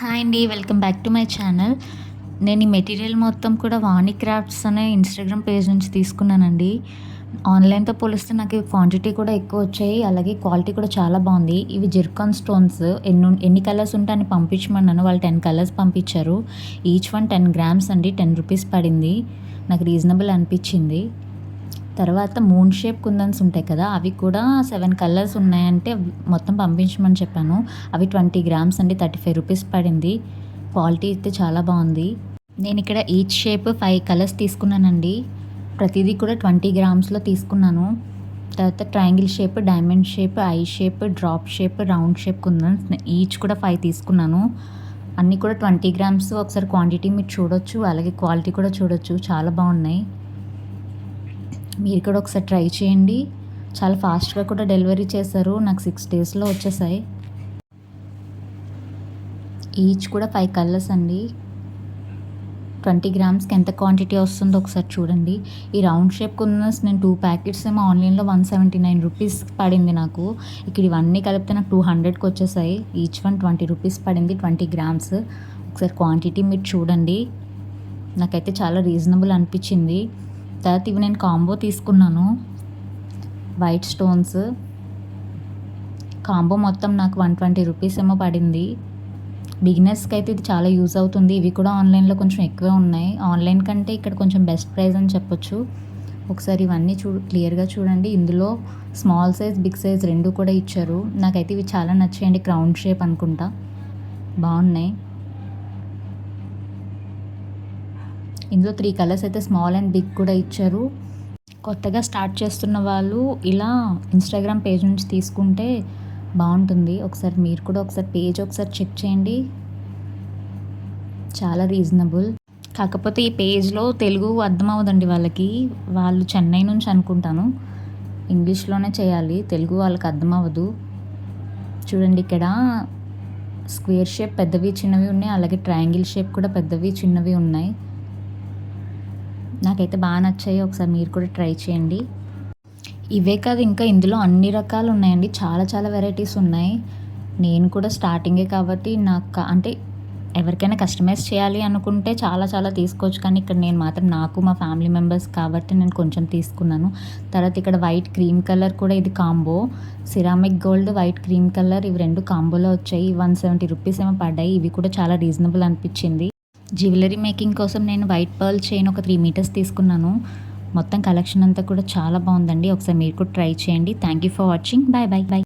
Hi అండి welcome back to my channel. నేను ఈ మెటీరియల్ మొత్తం కూడా వాణి క్రాఫ్ట్స్ అనే ఇన్స్టాగ్రామ్ పేజ్ నుంచి తీసుకున్నానండి. ఆన్లైన్తో పోలిస్తే నాకు క్వాంటిటీ కూడా ఎక్కువ వచ్చాయి అలాగే క్వాలిటీ కూడా చాలా బాగుంది. ఇవి జిర్కాన్ స్టోన్స్. ఎన్ని ఎన్ని కలర్స్ ఉంటే అని పంపించమన్నాను వాళ్ళు టెన్ కలర్స్ పంపించారు. ఈచ్ వన్ టెన్ గ్రామ్స్ అండి టెన్ రూపీస్ పడింది. నాకు రీజనబుల్ అనిపించింది. తర్వాత మూన్ షేప్ కుందన్స్ ఉంటాయి కదా అవి కూడా సెవెన్ కలర్స్ ఉన్నాయంటే మొత్తం పంపించమని చెప్పాను. అవి ట్వంటీ గ్రామ్స్ అండి థర్టీ ఫైవ్ రూపీస్ పడింది. క్వాలిటీ అయితే చాలా బాగుంది. నేను ఇక్కడ ఈచ్ షేప్ ఫైవ్ కలర్స్ తీసుకున్నానండి. ప్రతిదీ కూడా ట్వంటీ గ్రామ్స్లో తీసుకున్నాను. తర్వాత triangle shape diamond shape eye shape drop shape round shape kundans each కూడా ఫైవ్ తీసుకున్నాను. అన్నీ కూడా ట్వంటీ గ్రామ్స్ ఒకసారి క్వాంటిటీ మీరు చూడొచ్చు అలాగే క్వాలిటీ కూడా చూడొచ్చు. చాలా బాగున్నాయి. మీరు కూడా ఒకసారి ట్రై చేయండి. చాలా ఫాస్ట్గా కూడా డెలివరీ చేశారు. నాకు సిక్స్ డేస్లో వచ్చేసాయి. ఈచ్ కూడా ఫైవ్ కలర్స్ అండి. ట్వంటీ గ్రామ్స్కి ఎంత క్వాంటిటీ వస్తుందో ఒకసారి చూడండి. ఈ రౌండ్ షేప్ కున్నస్ నేను టూ ప్యాకెట్స్ ఏమో ఆన్లైన్లో వన్ సెవెంటీ నైన్ రూపీస్ పడింది నాకు. ఇక్కడ ఇవన్నీ కలిపితే నాకు టూ హండ్రెడ్కి వచ్చేసాయి. ఈచ్ వన్ ట్వంటీ రూపీస్ పడింది ట్వంటీ గ్రామ్స్. ఒకసారి క్వాంటిటీ మీరు చూడండి. నాకైతే చాలా రీజనబుల్ అనిపించింది. తర్వాత ఇవి నేను కాంబో తీసుకున్నాను. వైట్ స్టోన్స్ కాంబో మొత్తం నాకు వన్ ట్వంటీ రూపీస్ ఏమో పడింది. బిగినర్స్కి అయితే ఇది చాలా యూజ్ అవుతుంది. ఇవి కూడా ఆన్లైన్లో కొంచెం ఎక్కువే ఉన్నాయి. ఆన్లైన్ కంటే ఇక్కడ కొంచెం బెస్ట్ ప్రైస్ అని చెప్పొచ్చు. ఒకసారి ఇవన్నీ చూ క్లియర్గా చూడండి. ఇందులో స్మాల్ సైజ్ బిగ్ సైజ్ రెండు కూడా ఇచ్చారు. నాకైతే ఇవి చాలా నచ్చాయండి. క్రౌన్ షేప్ అనుకుంటా. బాగున్నాయి. ఇందులో త్రీ కలర్స్ అయితే స్మాల్ అండ్ బిగ్ కూడా ఇచ్చారు. కొత్తగా స్టార్ట్ చేస్తున్న వాళ్ళు ఇలా ఇన్స్టాగ్రామ్ పేజ్ నుంచి తీసుకుంటే బాగుంటుంది. ఒకసారి మీరు కూడా ఒకసారి పేజ్ ఒకసారి చెక్ చేయండి. చాలా రీజనబుల్ కాకపోతే ఈ పేజ్లో తెలుగు అర్థమవుదండి వాళ్ళకి. వాళ్ళు చెన్నై నుంచి అనుకుంటాను. ఇంగ్లీష్లోనే చేయాలి. తెలుగు వాళ్ళకి అర్థమవ్వదు చూడండి ఇక్కడ స్క్వేర్ షేప్ పెద్దవి చిన్నవి ఉన్నాయి. అలాగే ట్రయాంగిల్ షేప్ కూడా పెద్దవి చిన్నవి ఉన్నాయి. నాకైతే బాగా నచ్చాయి. ఒకసారి మీరు కూడా ట్రై చేయండి. ఇవే కాదు ఇంకా ఇందులో అన్ని రకాలు ఉన్నాయండి. చాలా చాలా వెరైటీస్ ఉన్నాయి. నేను కూడా స్టార్టింగే కాబట్టి నాకు అంటే ఎవరికైనా కస్టమైజ్ చేయాలి అనుకుంటే చాలా చాలా తీసుకోవచ్చు. కానీ ఇక్కడ నేను మాత్రం నాకు మా ఫ్యామిలీ మెంబర్స్ కాబట్టి నేను కొంచెం తీసుకున్నాను. తర్వాత ఇక్కడ వైట్ క్రీమ్ కలర్ కూడా ఇది combo ceramic gold white cream colour ఇవి రెండు కాంబోలో వచ్చాయి. వన్ సెవెంటీ రూపీస్ ఏమో పడ్డాయి. ఇవి కూడా చాలా రీజనబుల్ అనిపించింది. జ్యువెలరీ మేకింగ్ కోసం నేను వైట్ పర్ల్ చైన్ ఒక త్రీ మీటర్స్ తీసుకున్నాను. మొత్తం కలెక్షన్ అంతా కూడా చాలా బాగుందండి. ఒకసారి మీరు కూడా ట్రై చేయండి. Thank you for watching bye bye bye